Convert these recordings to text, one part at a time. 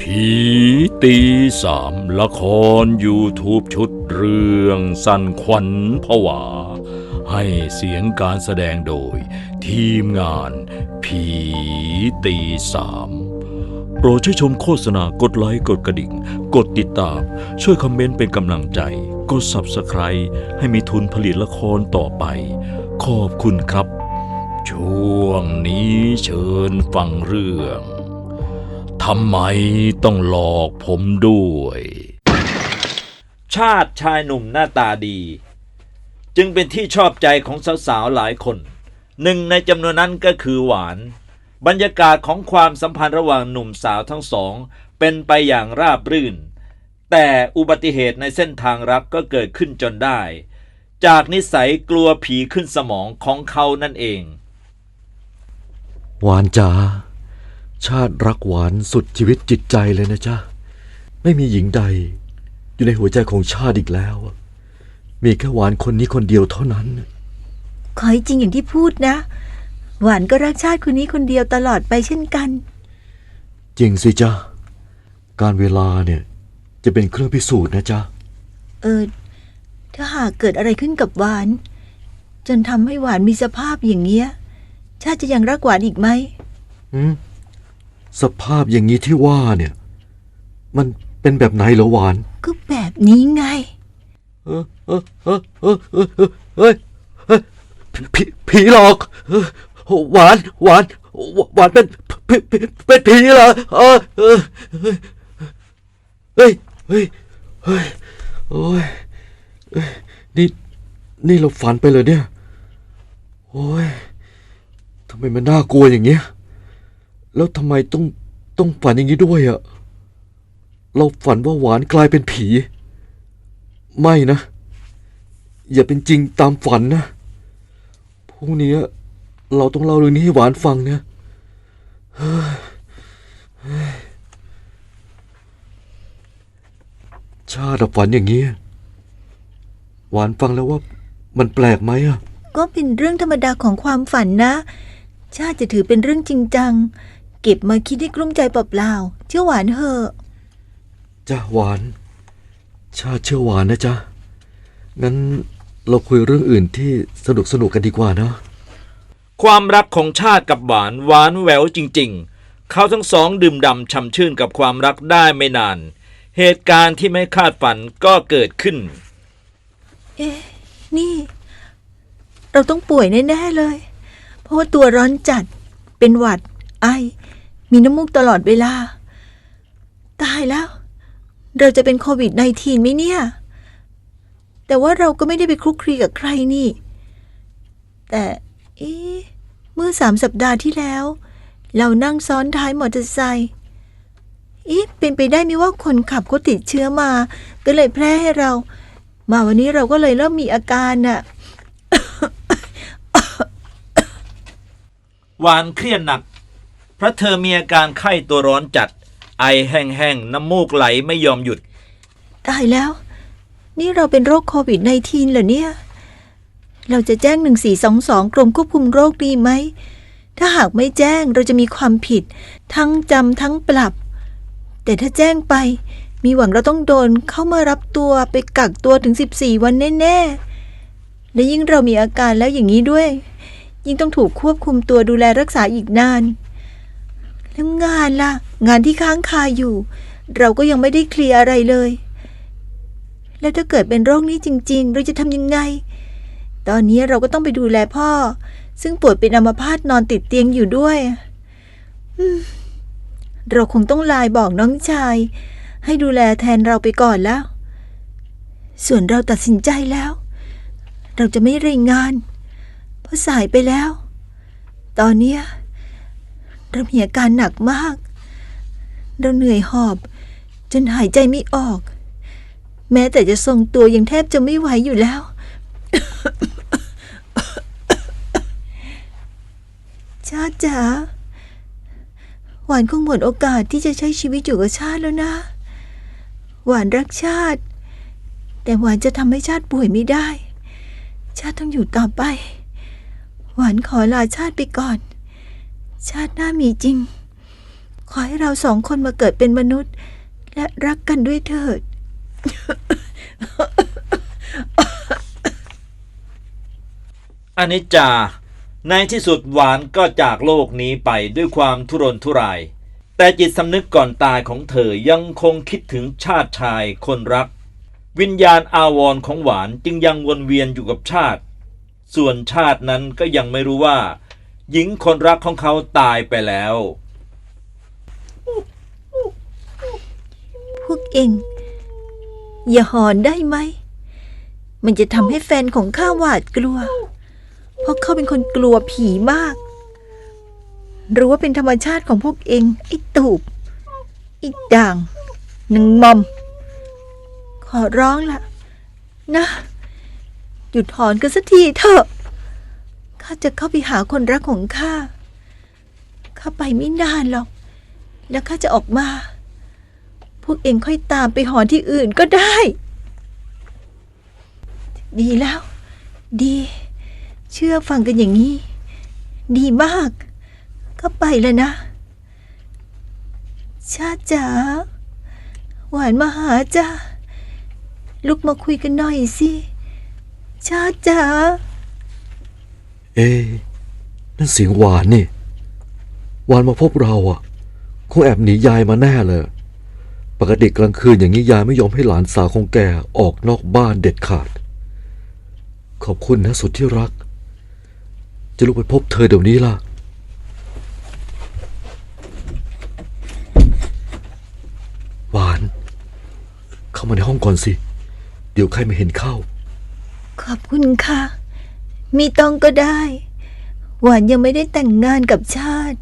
ผีตีสามละคร YouTube ชุดเรื่องสั่นขวัญผวา ให้เสียงการแสดงโดย ทีมงานผีตีสามโปรดช่วยชมโฆษณากดไลค์กดกระดิ่ง กดติดตาม ช่วยคอมเมนต์เป็นกำลังใจ กด Subscribe ให้มีทุนผลิตละครต่อไป ขอบคุณครับ ช่วงนี้เชิญฟังเรื่อง ทำไมต้องหลอกผมด้วย ชาติชายหนุ่มหน้าตาดี จึงเป็นที่ชอบใจของสาวๆหลายคน หนึ่งในจำนวนนั้นก็คือหวาน บรรยากาศของความสัมพันธ์ระหว่างหนุ่มสาวทั้งสอง เป็นไปอย่างราบรื่น แต่อุบัติเหตุในเส้นทางรักก็เกิดขึ้นจนได้ จากนิสัยกลัวผีขึ้นสมองของเขานั่นเอง หวานจ๋า ชาติรักหวานสุดชีวิตจิตใจเลยนะจ๊ะ ไม่มีหญิงใด อยู่ในหัวใจของชาติอีกแล้ว มีแค่หวานคนนี้คนเดียวเท่านั้น ขอให้จริงอย่างที่พูดนะ หวานก็รักชาติคนนี้คนเดียวตลอดไปเช่นกัน จริงสิจ๊ะ การเวลาเนี่ยจะเป็นเครื่องพิสูจน์นะจ๊ะ เออ ถ้าหากเกิดอะไรขึ้นกับหวาน จนทำให้หวานมีสภาพอย่างเงี้ย ชาติจะยังรักหวานอีกไหมอืม สภาพอย่างนี้ที่ว่าเนี่ย มันเป็นแบบไหนเหรอหวาน ก็แบบนี้ไง เออเออเออเออเออเออเฮ้ยเฮ้ยผีผีหลอกเออหวานหวานหวานเป็นผีผีเป็นผีเหรอเออเออเฮ้ยเฮ้ยเฮ้ยโอ้ยเอ้ยนี่นี่เราฝันไปเลยเนี่ย โอ้ยทำไมมันน่ากลัวอย่างเงี้ย แล้วทำไมต้องต้องฝันอย่างนี้ด้วยอะเราฝันว่าหวานกลายเป็นผี ไม่นะ อย่าเป็นจริงตามฝันนะพรุ่งนี้เราต้องเล่าเรื่องนี้ให้หวานฟังเนี่ยชาติฝันอย่างนี้ หวานฟังแล้วว่ามันแปลกไหมอะก็เป็นเรื่องธรรมดาของความฝันนะ ชาติจะถือเป็นเรื่องจริงจัง เก็บมาคิดให้กลุ้มใจเปล่าๆเชื่อหวานเถอะจ้าหวานชาติเชื่อหวานนะจ๊ะงั้นเราคุยเรื่องอื่นที่สนุกสนุกๆกันดีกว่านะความรักของชาติกับหวานหวานแหววจริง ๆ เขาทั้งสองดื่มด่ำช่ำชื่นกับความรักได้ไม่นาน เหตุการณ์ที่ไม่คาดฝันก็เกิดขึ้น เอ๊ะนี่ เราต้องป่วยแน่ๆเลย เพราะว่าตัวร้อนจัดเป็นหวัด ไอ มีน้ำมูกตลอดเวลา ตายแล้ว เราจะเป็นโควิด -19 ไหมเนี่ย แต่ว่าเราก็ไม่ได้ไปคลุกคลีกับใครนี่ แต่เอ๊ะเมื่อสามสัปดาห์ที่แล้ว เรานั่งซ้อนท้ายมอเตอร์ไซค์อีเป็นไปได้ไหมว่าคนขับเขาติดเชื้อมา ก็เลยแพร่ให้เรา มาวันนี้เราก็เลยเริ่มมีอาการน่ะหวานเครียดหนัก เพราะเธอมีอาการไข้ตัวร้อนจัด ไอแห้งๆ น้ำมูกไหลไม่ยอมหยุด ตายแล้ว นี่เราเป็นโรคโควิด -19 เหรอเนี่ย เราจะแจ้ง 1422 กรมควบคุมโรคดีไหม ถ้าหากไม่แจ้งเราจะมีความผิด ทั้งจำทั้งปรับ แต่ถ้าแจ้งไป มีหวังเราต้องโดนเข้ามารับตัวไปกักตัวถึง 14 วันแน่ๆ และยิ่งเรามีอาการแล้วอย่างนี้ด้วย ยิ่งต้องถูกควบคุมตัวดูแลรักษาอีกนาน แล้วงานล่ะ งานที่ค้างคาอยู่ เราก็ยังไม่ได้เคลียร์อะไรเลย แล้วถ้าเกิดเป็นโรคนี้จริง ๆ เราจะทำยังไง ตอนนี้เราก็ต้องไปดูแลพ่อ ซึ่งป่วยเป็นอัมพาตนอนติดเตียงอยู่ด้วยเราคงต้องไลน์บอกน้องชาย ให้ดูแลแทนเราไปก่อนแล้ว ส่วนเราตัดสินใจแล้ว เราจะไม่รายงาน เพราะสายไปแล้ว ตอนเนี้ย เรามีอาการหนักมาก เราเหนื่อยหอบ จนหายใจไม่ออก แม้แต่จะทรงตัวยังแทบจะไม่ไหวอยู่แล้ว ชาติจ๋าหวานคงหมดโอกาสที่จะใช้ชีวิตอยู่กับชาติแล้วนะ หวานรักชาติ แต่หวานจะทำให้ชาติป่วยไม่ได้ ชาติต้องอยู่ต่อไป หวานขอลาชาติไปก่อน ชาติหน้ามีจริง ขอให้เราสองคนมาเกิดเป็นมนุษย์ และรักกันด้วยเถิด อนิจจา ในที่สุดหวานก็จากโลกนี้ไปด้วยความทุรนทุราย แต่จิตสำนึกก่อนตายของเธอยังคงคิดถึงชาติชายคนรัก วิญญาณอาวรของหวานจึงยังวนเวียนอยู่กับชาติ ส่วนชาตินั้นก็ยังไม่รู้ว่า หญิงคนรักของเขาตายไปแล้ว พวกเองอย่าหอนได้ไหม มันจะทำให้แฟนของข้าหวาดกลัว เพราะเขาเป็นคนกลัวผีมากหรือว่าเป็นธรรมชาติของพวกเอง ไอ้ตูบไอ้ด่างหนึ่งมอม ขอร้องละนะ หยุดหอนกันสักทีเถอะ จะเข้าไปหาคนรักของข้า ข้าไปไม่นานหรอก แล้วข้าจะออกมา พวกเองค่อยตามไปหอนที่อื่นก็ได้ ดีแล้ว ดี เชื่อฟังกันอย่างนี้ ดีมาก ก็ไปแล้วนะ ชาติจ๋า หวานมาหาจ้าลุกมาคุยกันหน่อยสิ ชาติจ๋า เอ๊ะนั่นเสียงหวานนี่ หวานมาพบเราอะ คงแอบหนียายมาแน่เลย ปกติกลางคืนอย่างนี้ยายไม่ยอมให้หลานสาวของแกออกนอกบ้านเด็ดขาด ขอบคุณนะสุดที่รัก จะลุกไปพบเธอเดี๋ยวนี้ล่ะ หวาน เข้ามาในห้องก่อนสิ เดี๋ยวใครมาเห็นเข้า ขอบคุณค่ะ มีต้องก็ได้ หวานยังไม่ได้แต่งงานกับชาติ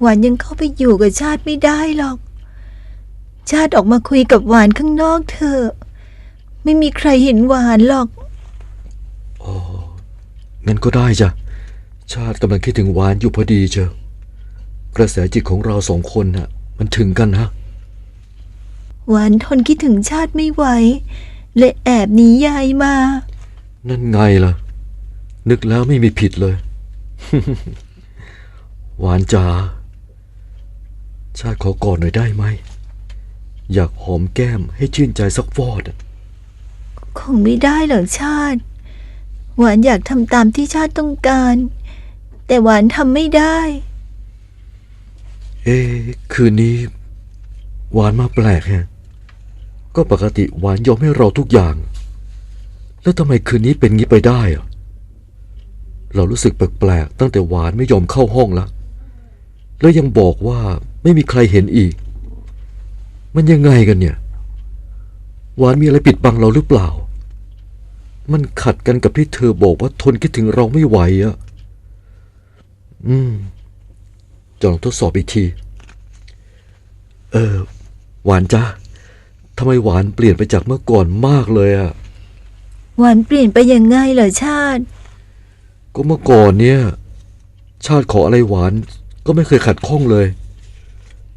หวานยังเข้าไปอยู่กับชาติไม่ได้หรอก ชาติออกมาคุยกับหวานข้างนอกเถอะไม่มีใครเห็นหวานหรอกงั้นก็ได้จ้ะ ชาติกำลังคิดถึงหวานอยู่พอดีเจ้ากระแสจิตของเราสองคนน่ะ มันถึงกันฮะหวานทนคิดถึงชาติไม่ไหวเลยแอบหนียายมา นั่นไงล่ะ นึกแล้วไม่มีผิดเลย หวานจ๋าชาติขอกอดหน่อยได้ไหม อยากหอมแก้มให้ชื่นใจสักฟอดอะคงไม่ได้หรอกชาติ หวานอยากทำตามที่ชาติต้องการ แต่หวานทำไม่ได้ เอ๊ะคืนนี้ หวานมาแปลกแฮะก็ปกติหวานยอมให้เราทุกอย่าง แล้วทำไมคืนนี้เป็นงี้ไปได้อะ เรารู้สึกแปลกๆตั้งแต่หวานไม่ยอมเข้าห้องแล้วแล้วยังบอกว่าไม่มีใครเห็นอีก มันยังไงกันเนี่ย หวานมีอะไรปิดบังเราหรือเปล่า มันขัดกันกับที่เธอบอกว่าทนคิดถึงเราไม่ไหวอะอืมจะลองทดสอบอีกที เออ หวานจ้าทำไมหวานเปลี่ยนไปจากเมื่อก่อนมากเลยอะ หวานเปลี่ยนไปยังไงเหรอชาติ ก็เมื่อก่อนเนี่ย ชาติขออะไรหวานก็ไม่เคยขัดข้องเลย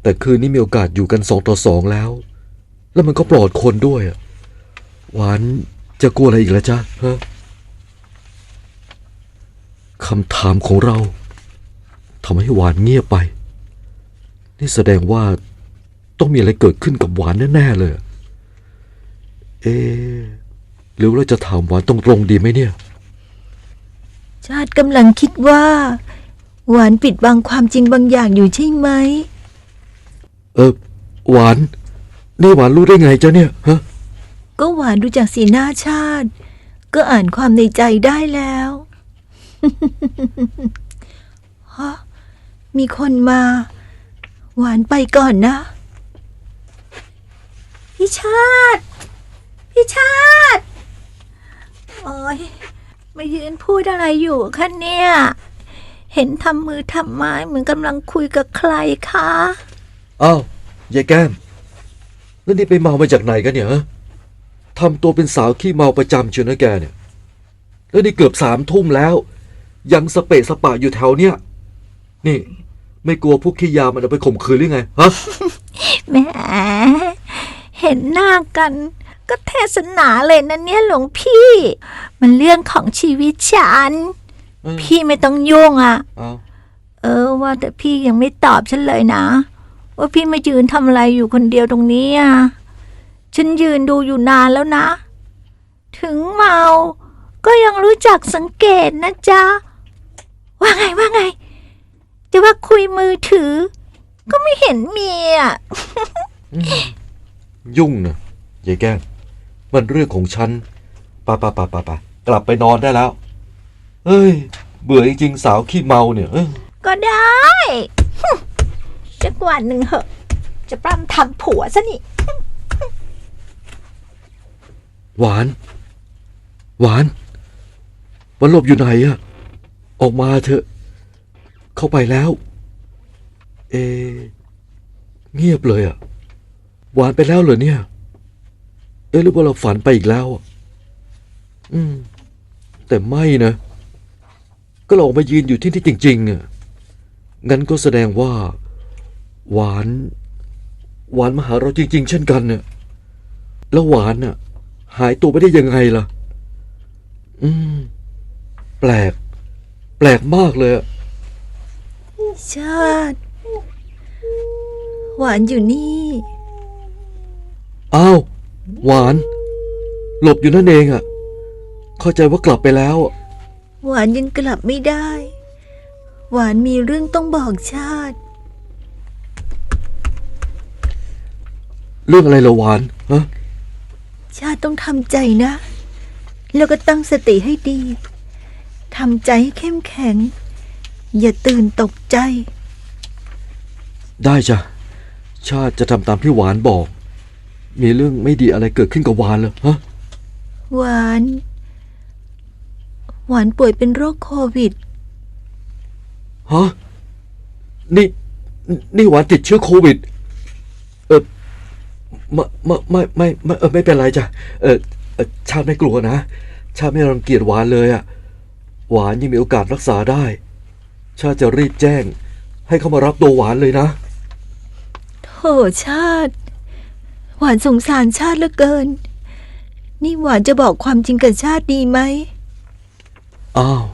แต่คืนนี้มีโอกาสอยู่กันสองต่อสองแล้ว แล้วมันก็ปลอดคนด้วยหวานจะกลัวอะไรอีกล้วจ้าฮะคำถามของเราทำให้หวานเงียบไป นี่แสดงว่าต้องมีอะไรเกิดขึ้นกับหวานแน่ๆเลย เอะหรือเราจะถามหวานตรงๆดีไหมเนี่ย ชาติกำลังคิดว่า หวานปิดบังความจริงบางอย่างอยู่ใช่ไหม เออ หวาน นี่หวานรู้ได้ไงจ๊ะเนี่ยฮะก็หวานดูจากสีหน้าชาติ ก็อ่านความในใจได้แล้วฮะมีคนมา หวานไปก่อนนะ พี่ชาติ พี่ชาติ โอ้ย มายืนพูดอะไรอยู่คะเนี่ย เห็นทำมือทำไม้เหมือนกำลังคุยกับใครคะอ้าวยายแก้มแล้วนี่ไปเมามาจากไหนกันเนี่ยฮะทำตัวเป็นสาวขี้เมาประจำเชียวนะแกเนี่ย แล้วนี่เกือบสามทุ่มแล้ว ยังสเปะสปะอยู่แถวเนี้ยนี่ ไม่กลัวพวกขี้ยามันเอาไปข่มขืนหรือไงฮะแหมเห็นหน้ากัน ก็เทศนาเลยนะเนี่ยหลวงพี่ มันเรื่องของชีวิตฉันเออพี่ไม่ต้องยุ่งอะ เอาเอเออว่าแต่พี่ยังไม่ตอบฉันเลยนะ ว่าพี่มายืนทำอะไรอยู่คนเดียวตรงนี้อะฉันยืนดูอยู่นานแล้วนะ ถึงเมา ก็ยังรู้จักสังเกตนะจ๊ะ ว่าไงว่าไง จะว่าคุยมือถือ ก็ไม่เห็นมีอะ ยุ่งนะยายแก้ง มันเรื่องของฉันปะปะปะปะปะกลับไปนอนได้แล้ว เฮ้ย เบื่อจริงๆสาวขี้เมาเนี่ยเอ้ยก็ได้ฮึ่มสักวันหนึ่งเหอะ จะปล้ำทำผัวซะนี่ หวาน หวาน วันหลบอยู่ไหนอะออกมาเถอะ เข้าไปแล้ว เอะเงียบเลยอะหวานไปแล้วเหรอเนี่ย เอ๊ะหรือว่าเราฝันไปอีกแล้วอะอืม แต่ไม่นะ ก็เราออกมายืนอยู่ที่นี่จริง ๆอะงั้นก็แสดงว่า หวาน หวานมาหาเราจริง ๆ เช่นกันเนี่ยแล้วหวานน่ะ หายตัวไปได้ยังไงล่ะ อืม แปลก แปลกมากเลยอะชาติ หวานอยู่นี่ อ้าว หวาน หลบอยู่นั่นเองอะเข้าใจว่ากลับไปแล้วอะหวานยังกลับไม่ได้ หวานมีเรื่องต้องบอกชาติ เรื่องอะไรละหวานฮะชาติต้องทำใจนะ แล้วก็ตั้งสติให้ดีทำใจให้เข้มแข็ง อย่าตื่นตกใจ ได้จ้ะชาติจะทำตามที่หวานบอก มีเรื่องไม่ดีอะไรเกิดขึ้นกับหวานเหรอฮะหวาน หวานป่วยเป็นโรคโควิด ฮะนี่นี่หวานติดเชื้อโควิด เออไม่ไม่ไม่ไม่ไม่เออไม่เป็นไรจ้ะเออเอ่อชาติไม่กลัวนะ ชาติไม่รังเกียจหวานเลยอะหวานยังมีโอกาสรักษาได้ ชาติจะรีบแจ้ง ให้เขามารับตัวหวานเลยนะโถชาติห วานสงสารชาติเหลือเกิน นี่หวานจะบอกความจริงกับชาติดีไหม อ้าว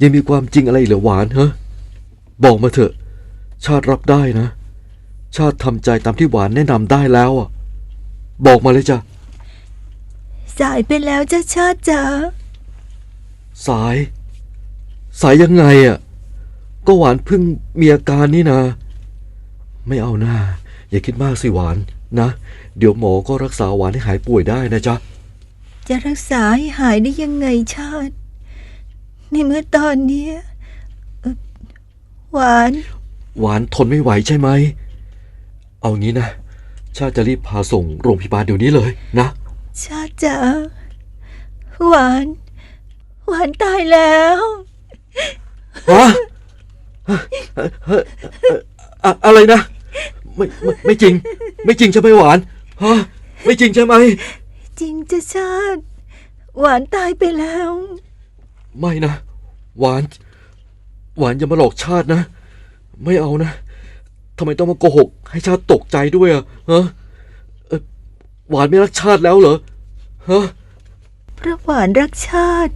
ยังมีความจริงอะไรเหรือหวานฮะ บอกมาเถอะ ชาติรับได้นะ ชาติทำใจตามที่หวานแนะนำได้แล้วอะ บอกมาเลยจ้ะ สายไปแล้วจ้าชาติจ๋า สาย สายยังไงอะ ก็หวานเพิ่งมีอาการนี่นะ ไม่เอาหน้า อย่าคิดมากสิหวาน นะ เดี๋ยวหมอก็รักษาหวานให้หายป่วยได้นะจ๊ะ จะรักษาให้หายได้ยังไงชาติ ในเมื่อตอนเนี้ยเอ่อหวาน หวานทนไม่ไหวใช่ไหม เอางี้นะ ชาติจะรีบพาส่งโรงพยาบาลเดี๋ยวนี้เลยนะ ชาติจ๋าหวาน หวานตายแล้วฮะอะอะไรนะ ไม่ไม่ไม่จริง ไม่จริงใช่ไหมหวานฮะไม่จริงใช่ไหม จริงจะชาติ หวานตายไปแล้ว ไม่นะ หวาน หวานอย่ามาหลอกชาตินะ ไม่เอานะทำไมต้องมาโกหก ให้ชาติตกใจด้วยอะฮะเอ่อหวานไม่รักชาติแล้วเหรอฮะเพราะหวานรักชาติ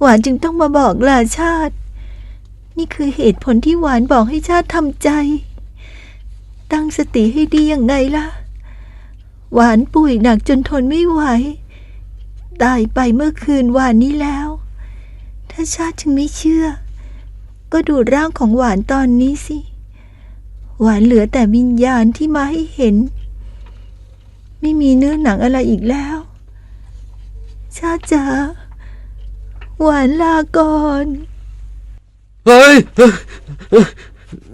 หวานจึงต้องมาบอกลาชาติ นี่คือเหตุผลที่หวานบอกให้ชาติทำใจ ตั้งสติให้ดีอย่างไงล่ะ หวานป่วยหนักจนทนไม่ไหว ตายไปเมื่อคืนวานนี้แล้ว ถ้าชาติจึงไม่เชื่อ ก็ดูร่างของหวานตอนนี้สิ หวานเหลือแต่วิญญาณที่มาให้เห็น ไม่มีเนื้อหนังอะไรอีกแล้ว ชาติจ๋าหวานลาก่อนเฮ้ย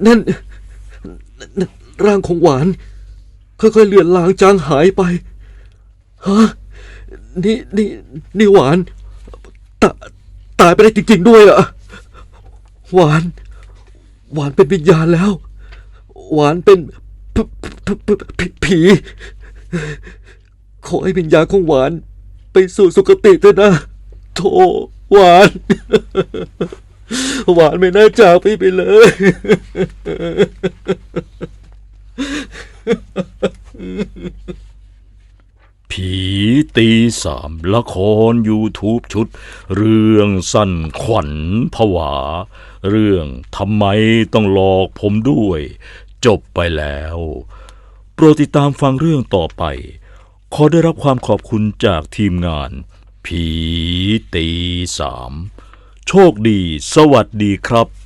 นั่น ร่างของหวาน ค่อยๆเลือนลางจางหายไป ฮะ นี่นี่นี่หวานตาตายไปได้จริง ๆ ด้วยเหรอะหวาน หวานเป็นวิญญาณแล้ว หวานเป็นผีขอให้วิญญาณของหวาน ไปสู่สุคติเถอะนะโธ่หวาน หวานไม่น่าจากพี่ไปเลย เผี ตีสามละคร YouTube ชุด เรื่องสั้นขวัญผวา เรื่องทำไมต้องหลอกผมด้วย จบไปแล้ว โปรดติดตามฟังเรื่องต่อไป ขอได้รับความขอบคุณจากทีมงาน ผีตีสามโชคดี สวัสดีครับ